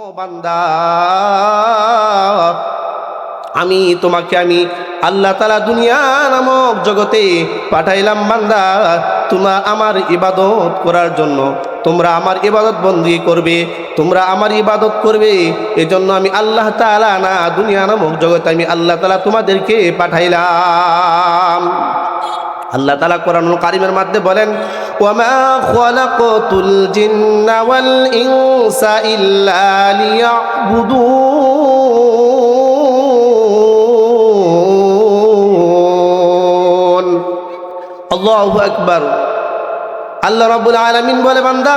ও বান্দা, আমি তোমাকে আমি আল্লাহ তালা দুনিয়া নামক জগতে পাঠাইলাম বান্দা, তোমরা আমার ইবাদত করার জন্য। তোমরা আমার ইবাদত বন্দী করবে, তোমরা আমার ইবাদত করবে। এজন্য আমি আল্লাহ তালা না, দুনিয়া নামক জগতে আমি আল্লাহ তালা তোমাদেরকে পাঠাইলাম। আল্লাহ তালা কোরআনুল কারিমের মাধ্যমে বলেন আল্লাহু রাব্বুল আলামিন বলে, বান্দা,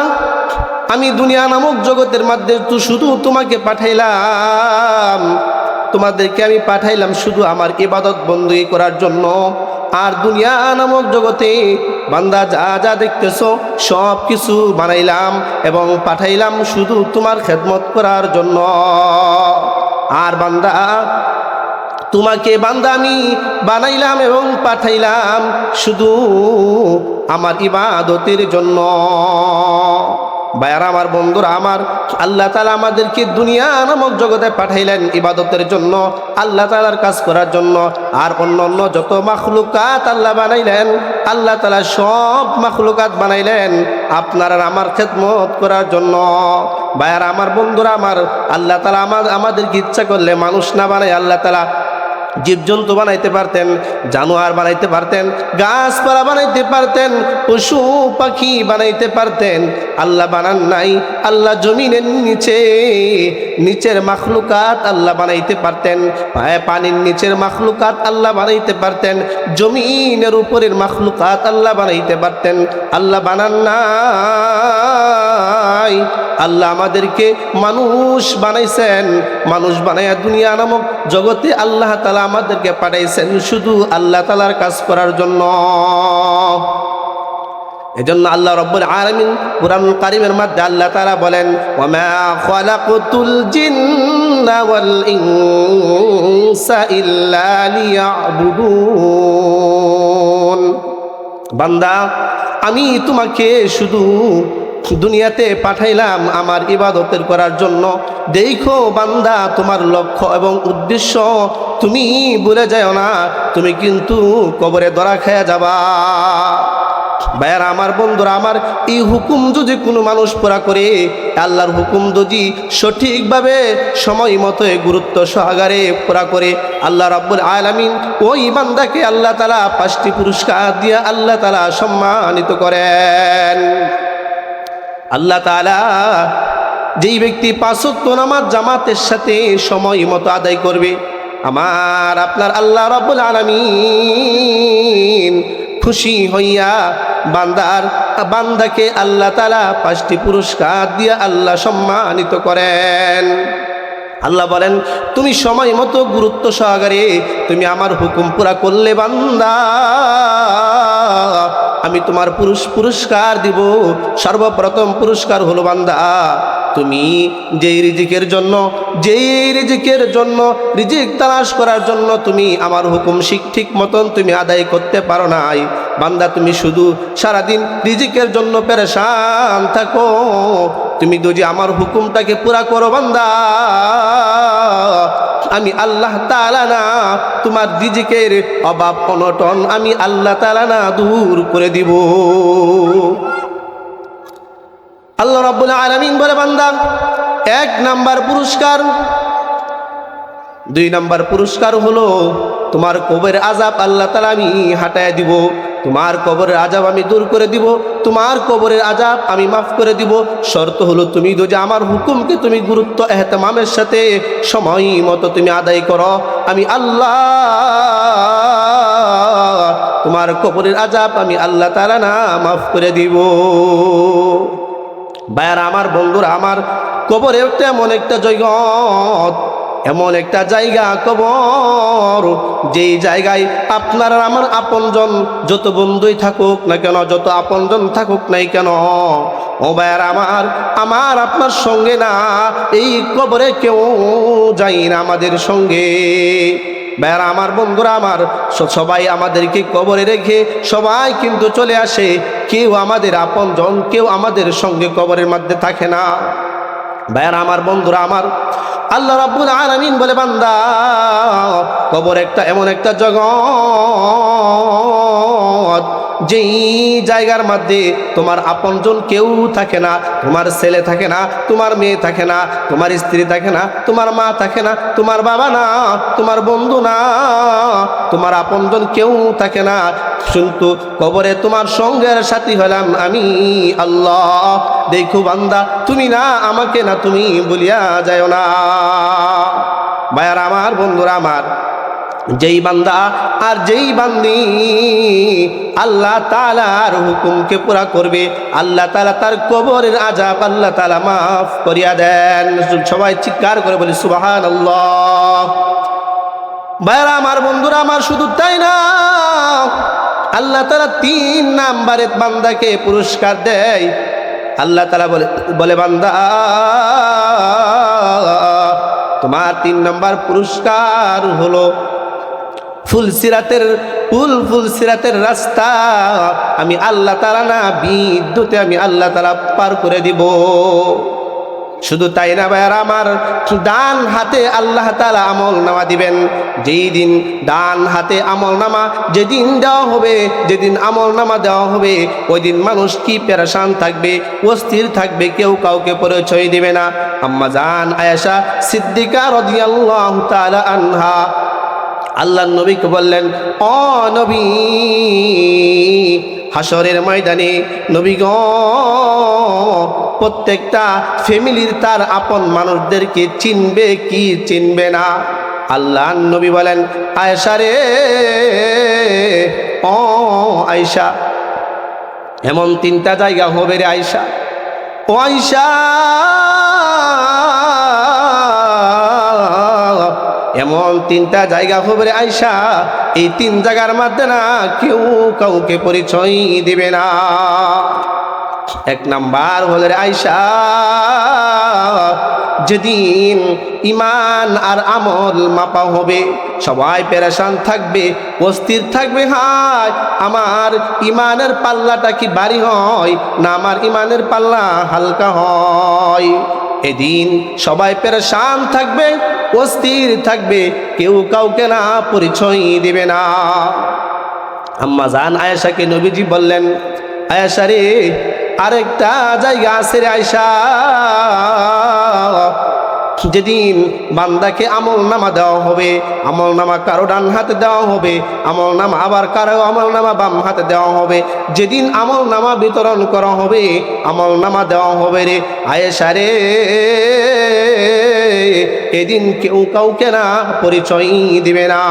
আমি দুনিয়া নামক জগতের মধ্যে তো শুধু তোমাকে পাঠাইলাম। তোমাদেরকে আমি পাঠাইলাম শুধু আমার ইবাদত বন্দী করার জন্য। আর দুনিয়া নামক জগতে বান্দা যা যা দেখতেছ, সব কিছু বানাইলাম এবং পাঠাইলাম শুধু তোমার খেদমত করার জন্য। আর বান্দা, তোমাকে বান্দা আমি বানাইলাম এবং পাঠাইলাম শুধু আমার ইবাদতের জন্য। বায়ার আমার বন্ধুরা, আমার আল্লাহ তালা আমাদেরকে দুনিয়া নামক জগতে পাঠাইলেন ইবাদতের জন্য, আল্লাহ তালার কাজ করার জন্য, আর অন্য অন্য যত মাখলুকাত আল্লাহ বানাইলেন, আল্লাহ তালা সব মাখলুকাত বানাইলেন আপনার আমার খেদমত করার জন্য। বায়ার আমার বন্ধুরা, আমার আল্লাহ তালা আমার আমাদেরকে ইচ্ছা করলে মানুষ না বানায়, আল্লাহ তালা জীবজন্তু বানাইতে পারতেন, জানোয়ার বানাইতে পারতেন, গাছপালা বানাইতে পারতেন, পশু পাখি বানাইতে পারতেন। আল্লাহ বানান নাই, আল্লাহ জমিনের নিচে, নিচের মাখলুকাত আল্লাহ বানাইতে পারতেন। পায়ে পানির নিচের মাখলুকাত আল্লাহ বানাইতে পারতেন। জমিনের উপরের মাখলুকাত আল্লাহ বানাইতে পারতেন। আল্লাহ বানান নাই আল্লাহ আমাদেরকে মানুষ বানাইছেন। মানুষ বানাইয়া দুনিয়া নামক জগতে আল্লাহ তালা আমাদেরকে পাঠাইছেন শুধু আল্লাহ তালার কাজ করার জন্য। এজন্য আল্লাহ রব্বুল আলামিন কুরআন কারিমের মধ্যে আল্লাহ তাআলা বলেন ওয়া মা খালাকুতুল জিন্না ওয়াল ইনসা ইল্লা লিয়াবুদুন। বান্দা, আমি তোমাকে শুধু দুনিয়াতে পাঠাইলাম আমার ইবাদতের করার জন্য। দেখো বান্দা, তোমার লক্ষ্য এবং উদ্দেশ্য তুমি ভুলে যাও না, তুমি কিন্তু কবরে দরা খেয়ে যাবা। ভাইয়ার, আমার বন্ধুরা, আমার এই হুকুম যদি কোনো মানুষ পুরা করে, আল্লাহর হুকুম যদি সঠিকভাবে সময় মতো গুরুত্ব সহকারে পুরা করে, আল্লাহ রাব্বুল আলামিন ওই বান্দাকে আল্লাহ তালা পাঁচটি পুরস্কার দিয়ে আল্লাহ তালা সম্মানিত করেন। আল্লাহ তালা যেই ব্যক্তি পাঁচত্ব নামাজ জামাতের সাথে সময় মতো আদায় করবে, আমার আপনার আল্লাহ রব্বুল আলমিন খুশি হইয়া বান্দার, বান্দাকে আল্লাহ তালা পাঁচটি পুরস্কার দিয়ে আল্লাহ সম্মানিত করেন। আল্লাহ বলেন, তুমি সময় মতো গুরুত্ব সহকারে তুমি আমার হুকুম পুরা করলে, বান্দা। আমি তোমার পুরুষ পুরস্কার দিব, সর্বপ্রথম পুরস্কার হলো বান্দা। তুমি যেই রিজিকের জন্য, যেই রিজিকের জন্য, রিজিক তালাশ করার জন্য তুমি আমার হুকুম শিখ ঠিক মতন তুমি আদায় করতে পারো নাই। বান্দা, তুমি শুধু সারাদিন রিজিকের জন্য পেরেশান থাকো। তুমি যদি আমার হুকুমটাকে পুরা করো বান্দা, আমি আল্লাহ তালা না, তোমার রিজিকের অভাব অনটন আমি আল্লাহ তালা না দূর করে দিব। আল্লাহ রাব্বুল আলামিন বলে, বান্দা, এক নাম্বার পুরস্কার। দুই নাম্বার পুরস্কার হলো তোমার কবের আজাব আল্লাহ তালা আমি হাঁটায় দিব। তোমার কবরের আজাব আমি দূর করে দিব, তোমার কবরের আজাব আমি মাফ করে দিব। শর্ত হলো তুমি যদি আমার হুকুমকে তুমি গুরুত্ব, এহতেমামের সাথে সময় মতো তুমি আদায় করো। আমি আল্লাহ, তোমার কবরের আজাব আমি আল্লাহ তালা না মাফ করে দিব। বায়ার আমার বন্ধুরা, আমার কবরে এমন একটা জগৎ এমন একটা জায়গা কবর, যেই জায়গায় আপনার আমার আপনজন যত বন্ধুই থাকুক না কেন, যত আপনজন থাকুক নাই কেন, ও বায়ার আমার আমার আপনার সঙ্গে না, এই কবরে কেউ যাই না আমাদের সঙ্গে। বের আমার বন্ধুরা আমার সবাই আমাদেরকে কবরে রেখে সবাই কিন্তু চলে আসে। কেউ আমাদের আপনজন, কেউ আমাদের সঙ্গে কবরের মধ্যে থাকে না। ভাইয়ার আমার বন্ধুরা আমার আল্লাহ রাব্বুল আলামিন বলে বান্দা কবর একটা এমন একটা জগৎ যেই জায়গার মধ্যে তোমার আপনজন কেউ থাকে না, তোমার ছেলে থাকে না, তোমার মেয়ে থাকে না, তোমার স্ত্রী থাকে না, তোমার মা থাকে না, তোমার বাবা না, তোমার বন্ধু না, তোমার আপনজন কেউ থাকে না। কিন্তু কবরে তোমার সঙ্গের সাথী হলাম আমি, আল্লাহ। দেখো বান্দা, তুমি না আমাকে না তুমি বলিয়া যায় না। ভাইয়ার, আমার বন্ধুরা, আমার যেই বান্দা আর যেই বান্দি, আল্লাহ তালার হুকুমকে পুরা করবে। আল্লাহ তালা তার কবরের আজাব আল্লাহ তালা মাফ করিয়া দেন। সবাই চিৎকার করে বলি সুবাহান আল্লাহ আমার বন্ধুরা, আমার শুধু তাই না, আল্লাহ তালা তিন নাম্বারের বান্দাকে পুরস্কার দেয়। আল্লাহ তালা বলে বলে, বান্দা, তোমার তিন নাম্বার পুরস্কার হলো ফুল সিরাতের ফুল ফুল সিরাতের রাস্তা। আমি আল্লাহ তালা না, বিদ্যুতে আমি আল্লাহ তালা পার করে দিব। শুধু তাই না ভাইয়ার, আমার ডান হাতে আল্লাহ তালা আমল নামা দিবেন। যেই দিন ডান হাতে আমল নামা, যেদিন দেওয়া হবে, যেদিন আমল নামা দেওয়া হবে, ওই দিন মানুষ কি পেরেশান থাকবে, অস্থির থাকবে, কেউ কাউকে পরিচয় দিবে না। আম্মা জান আয়েশা সিদ্দিকা রদিয়াল্লাহু তাআলা আনহা আল্লাহ নবীকে বললেন, অ নবী হাসরের ময়দানে নবী প্রত্যেকটা ফ্যামিলির তার আপন মানুষদেরকে চিনবে কি চিনবে না? আল্লাহ নবী বলেন আয়সা রে ও আয়সা এমন তিনটা জায়গা হবে রে আয়সা ও আয়সা এমন তিনটা জায়গা হবে আয়সা এই তিন জায়গার মধ্যে না কেউ কাউকে পরিচয় দিবে না। এক নাম্বার হলে আয়সা যেদিন ইমান আর আমল মাপা হবে, সবাই পেরেশান থাকবে, অস্থির থাকবে, হায়, আমার ইমানের পাল্লাটা কি বাড়ি হয় না আমার ইমানের পাল্লা হালকা হয়? এদিন সবাই পেরেশান থাকবে, অস্থির থাকবে, কেউ কাউকে না পরিচয় দিবে না। আম্মা জান আয়েশাকে নবীজি বললেন, আয়েশা রে, আরেকটা জায়গা আছে রে আয়সা যেদিন বান্দাকে আমল নামা দেওয়া হবে আমল নামা কারও ডান হাতে দেওয়া হবে আমল নামা আবার কারও আমল নামা বাম হাতে দেওয়া হবে। যেদিন আমল নামা বিতরণ করা হবে আমল নামা দেওয়া হবে রে আয়েশা রে। এদিন কেউ কাউকে না পরিচয় দিবে না।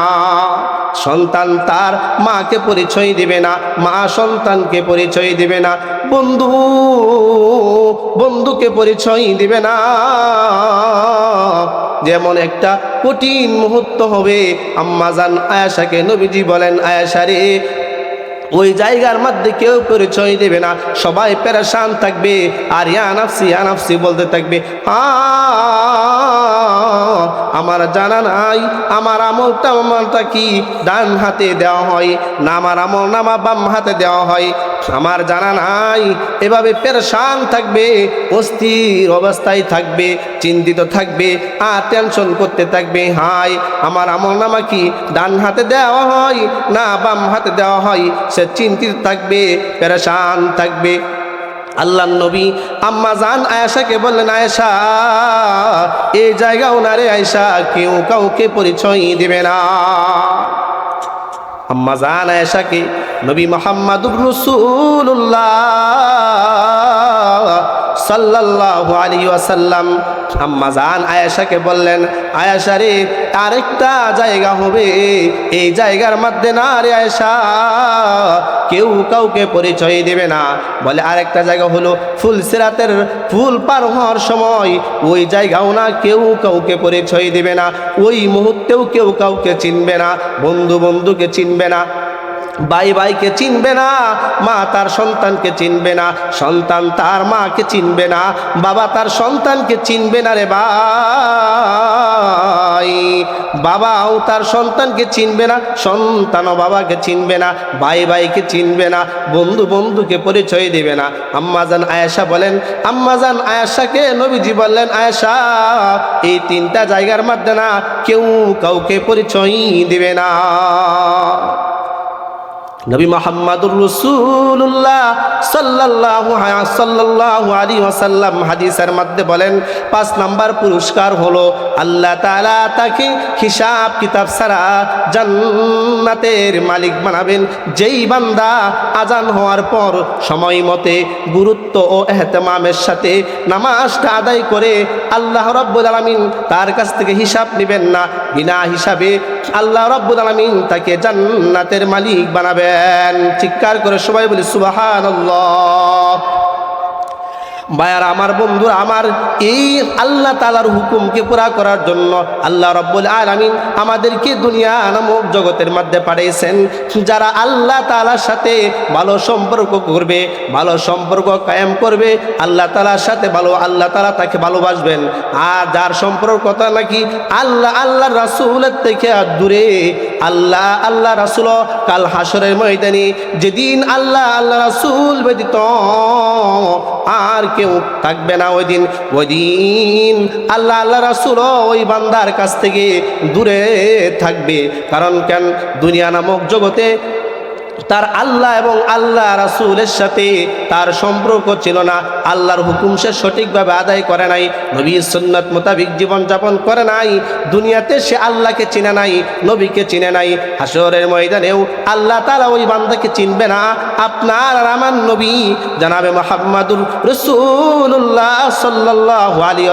সন্তান তার মাকে পরিচয় দিবে না, মা সন্তানকে পরিচয় দিবে না, বন্ধু, বন্ধুকে পরিচয় দিবে না। যেমন একটা কঠিন মুহূর্ত হবে আম্মাজান আয়াশাকে নবীজি বলেন, আয়াশা রে ওই জায়গার মধ্যে কেউ পরিচয় দেবে না। সবাই পেরেশান থাকবে, আর ইয়ানাফসি ইয়ানাফসি বলতে থাকবে আমার জানা নাই, আমার আমলটা আমলটা কি? ডান হাতে দেওয়া হয়, না আমার আমল নামা বাম হাতে দেওয়া হয়। আমার জানা নাই, এভাবে পেরেশান থাকবে, অস্থির অবস্থায় থাকবে, চিন্তিত থাকবে, আর টেনশন করতে থাকবে হাই আমার আমল নামা কি? ডান হাতে দেওয়া হয়, না বাম হাতে দেওয়া হয় সে চিন্তিত থাকবে, পেরেশান থাকবে। আল্লাহ নবী আম্মা জান আয়েশাকে বললেন আয়সা এই জায়গা ওনারে আয়সা কেউ কাউকে পরিচয় দিবে না। আম্মা জান আয়েশাকে নবী মোহাম্মদুর রসুল্লাহ সাল্লাল্লাহু আলাইহি ওয়াসাল্লাম। আম্মা জান আয়েশাকে বললেন, আয়েশা রে, আরেকটা জায়গা হবে। এই জায়গার মধ্যে না রে আয়েশা, কেউ কাউকে পরিচয় দেবে না। বলে, আরেকটা জায়গা হলো ফুল সিরাতের ফুল পার হওয়ার সময়, ওই জায়গাও না কেউ কাউকে পরিচয় দেবে না। ওই মুহূর্তেও কেউ কাউকে চিনবে না, বন্ধু বন্ধুকে চিনবে না। ভাই ভাইকে চিনবে না, মা তার সন্তানকে চিনবে না, সন্তান তার মাকে চিনবে না, বাবা তার সন্তানকে চিনবে না রে ভাই। বাবাও তার সন্তানকে চিনবে না, সন্তানও বাবাকে চিনবে না ভাই ভাইকে চিনবে না, বন্ধু বন্ধুকে পরিচয় দেবে না। আম্মাজান আয়েশা বলেন আম্মাজান আয়েশাকে নবীজি বললেন, আয়েশা, এই তিনটা জায়গার মধ্যে না কেউ কাউকে পরিচয় দিবে না। নবী মোহাম্মদুর রসুল্লাহ সাল্লাল্লাহু আ- সাল্লাল্লাহু আলী ওয়াসাল্লাম হাদিসের মধ্যে বলেন, পাঁচ নাম্বার পুরস্কার হলো আল্লাহ তাআলা তাকে হিসাব কিতাব ছাড়া জান্নাতের মালিক বানাবেন। যেই বান্দা আজান হওয়ার পর সময় মতে গুরুত্ব ও এহতেমামের সাথে নামাজটা আদায় করে আল্লাহ রব্বুল আলমিন তার কাছ থেকে হিসাব নেবেন না। বিনা হিসাবে আল্লাহ রব্বুল আলমিন তাকে জান্নাতের মালিক বানাবেন। চিৎকার করে সবাই বলি সুবাহান ভাইয়ার আমার বন্ধুরা, আমার এই আল্লাহ তালার হুকুমকে পুরা করার জন্য আল্লাহ রব্বুল আলমিন আমাদেরকে দুনিয়া নামক জগতের মধ্যে পাঠিয়েছেন। যারা আল্লাহ তালার সাথে ভালো সম্পর্ক করবে, ভালো সম্পর্ক কায়েম করবে, আল্লাহ তালার সাথে ভালো, আল্লাহ তালা তাকে ভালোবাসবেন। আর যার সম্পর্কতা নাকি আল্লাহ আল্লাহ রাসুলের থেকে আর দূরে, আল্লাহ আল্লাহ রাসুল কাল হাসরের ময়দানে যেদিন আল্লাহ আল্লাহ রাসুল ব্যতীত আর কেউ থাকবে না ওই দিন। ওই দিন আল্লাহ আল্লাহ রাসুল ওই বান্দার কাছ থেকে দূরে থাকবে। কারণ কেন? দুনিয়া নামক জগতে তার আল্লাহ এবং আল্লাহ রাসুলের সাথে তার সম্পর্ক ছিল না। আল্লাহর হুকুম সে সঠিকভাবে আদায় করে নাই। নবী সুন্নত মোতাবিক জীবনযাপন করে নাই। দুনিয়াতে সে আল্লাহকে চিনে নাই, নবীকে চিনে নাই। হাসরের ময়দানেও আল্লাহ তালা ওই বান্দাকে চিনবে না। আপনার আমার নবী, জানাবে মোহাম্মদুর রসুল্লাহ সাল্লাহ আলী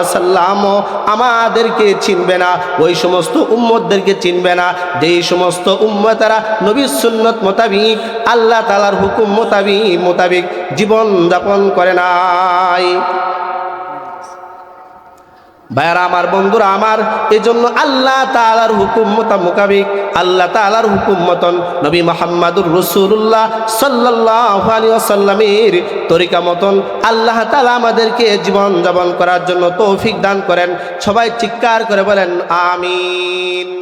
আমাদেরকে চিনবে না। ওই সমস্ত উম্মতদেরকে চিনবে না। যেই সমস্ত উম্মতারা নবী সুন্নত মোতাবিক আল্লাহ তালার হুকুম মোতাবিক মোতাবিক জীবন যাপন করে নাই। ভাইয়ারা আমার, বন্ধুরা আমার এই জন্য আল্লাহ তালার হুকুম মতা মোকাবিক আল্লাহ তালার হুকুম মতন নবী মোহাম্মদুর রসুল্লাহ সাল্লাহ আলী তরিকা মতন আল্লাহ তালা আমাদেরকে জীবন যাপন করার জন্য তৌফিক দান করেন। সবাই চিৎকার করে বলেন, আমিন।